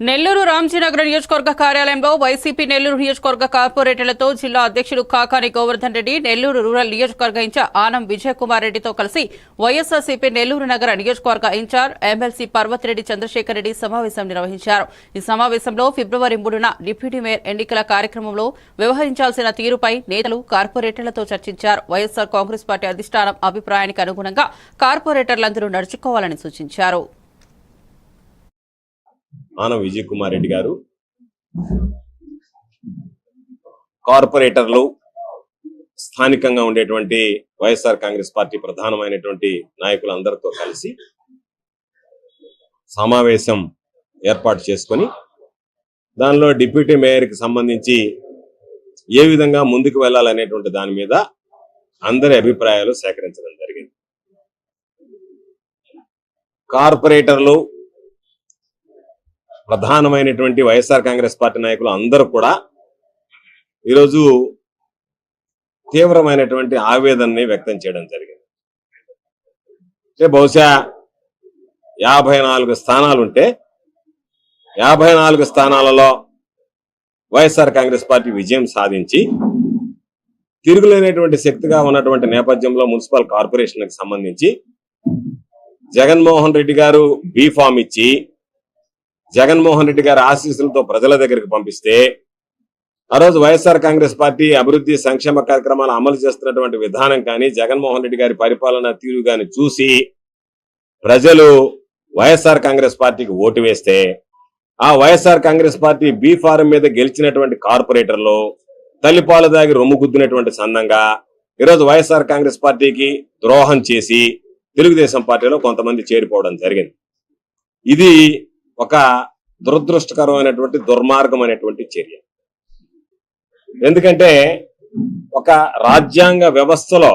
నెల్లూరు రామ్జీనగర్ నియోజకవర్గ కార్యాలయంలో వైసీపీ నెల్లూరు నియోజకవర్గ కార్పొరేటర్లతో జిల్లా అధ్యక్షుడు కాకాని గోవర్ధన్ రెడ్డి నెల్లూరు రూరల్ నియోజకవర్గ ఇన్ఛార్జ్ ఆనం విజయకుమార్ రెడ్డితో కలిసి వైఎస్ఆర్సీపీ నెల్లూరు నగర నియోజకవర్గ in charge MLC Parvathireddy Chandrasekhar Reddy సమావేశం నిర్వహించారు. ఈ సమావేశంలో ఫిబ్రవరి మూడున డిప్యూటీ మేయర్ ఎన్నికల కార్యక్రమంలో వ్యవహరించాల్సిన తీరుపై నేతలు కార్పొరేటర్లతో చర్చించారు. వైఎస్ఆర్ కాంగ్రెస్ పార్టీ అధిష్టానం అభిప్రాయానికి అనుగుణంగా కార్పొరేటర్లందరూ నడుచుకోవాలని సూచించారు. ఆనం విజయ్ కుమార్ రెడ్డి గారు. కార్పొరేటర్లు స్థానికంగా ఉండేటువంటి వైఎస్ఆర్ కాంగ్రెస్ పార్టీ ప్రధానమైనటువంటి నాయకులందరితో కలిసి సమావేశం ఏర్పాటు చేసుకొని దానిలో డిప్యూటీ మేయర్కి సంబంధించి ఏ విధంగా ముందుకు వెళ్ళాలనేటువంటి దాని మీద అందరి అభిప్రాయాలు సేకరించడం జరిగింది. కార్పొరేటర్లు ప్రధానమైనటువంటి వైఎస్ఆర్ కాంగ్రెస్ పార్టీ నాయకులు అందరూ కూడా ఈరోజు తీవ్రమైనటువంటి ఆవేదనని వ్యక్తం చేయడం జరిగింది. అంటే బహుశా యాభై నాలుగు స్థానాలుంటే యాభై నాలుగు స్థానాలలో వైఎస్ఆర్ కాంగ్రెస్ పార్టీ విజయం సాధించి తిరుగులేనటువంటి శక్తిగా ఉన్నటువంటి నేపథ్యంలో మున్సిపల్ కార్పొరేషన్కి సంబంధించి జగన్మోహన్ రెడ్డి గారు బీఫామ్ ఇచ్చి జగన్మోహన్ రెడ్డి గారి ఆశీస్సులతో ప్రజల దగ్గరికి పంపిస్తే ఆ రోజు వైఎస్ఆర్ కాంగ్రెస్ పార్టీ అభివృద్ధి సంక్షేమ కార్యక్రమాలు అమలు చేస్తున్నటువంటి విధానం కానీ జగన్మోహన్ రెడ్డి గారి పరిపాలన తీరు కానీ చూసి ప్రజలు వైఎస్ఆర్ కాంగ్రెస్ పార్టీకి ఓటు వేస్తే ఆ YSR Congress party B form మీద గెలిచినటువంటి కార్పొరేటర్లు తల్లిపాలు దాగి రొమ్ము గుద్దినటువంటి సందంగా ఈరోజు వైఎస్ఆర్ కాంగ్రెస్ పార్టీకి ద్రోహం చేసి తెలుగుదేశం పార్టీలో కొంతమంది చేరిపోవడం జరిగింది. ఇది ఒక దురదృష్టకరమైనటువంటి దుర్మార్గమైనటువంటి చర్య. ఎందుకంటే ఒక రాజ్యాంగ వ్యవస్థలో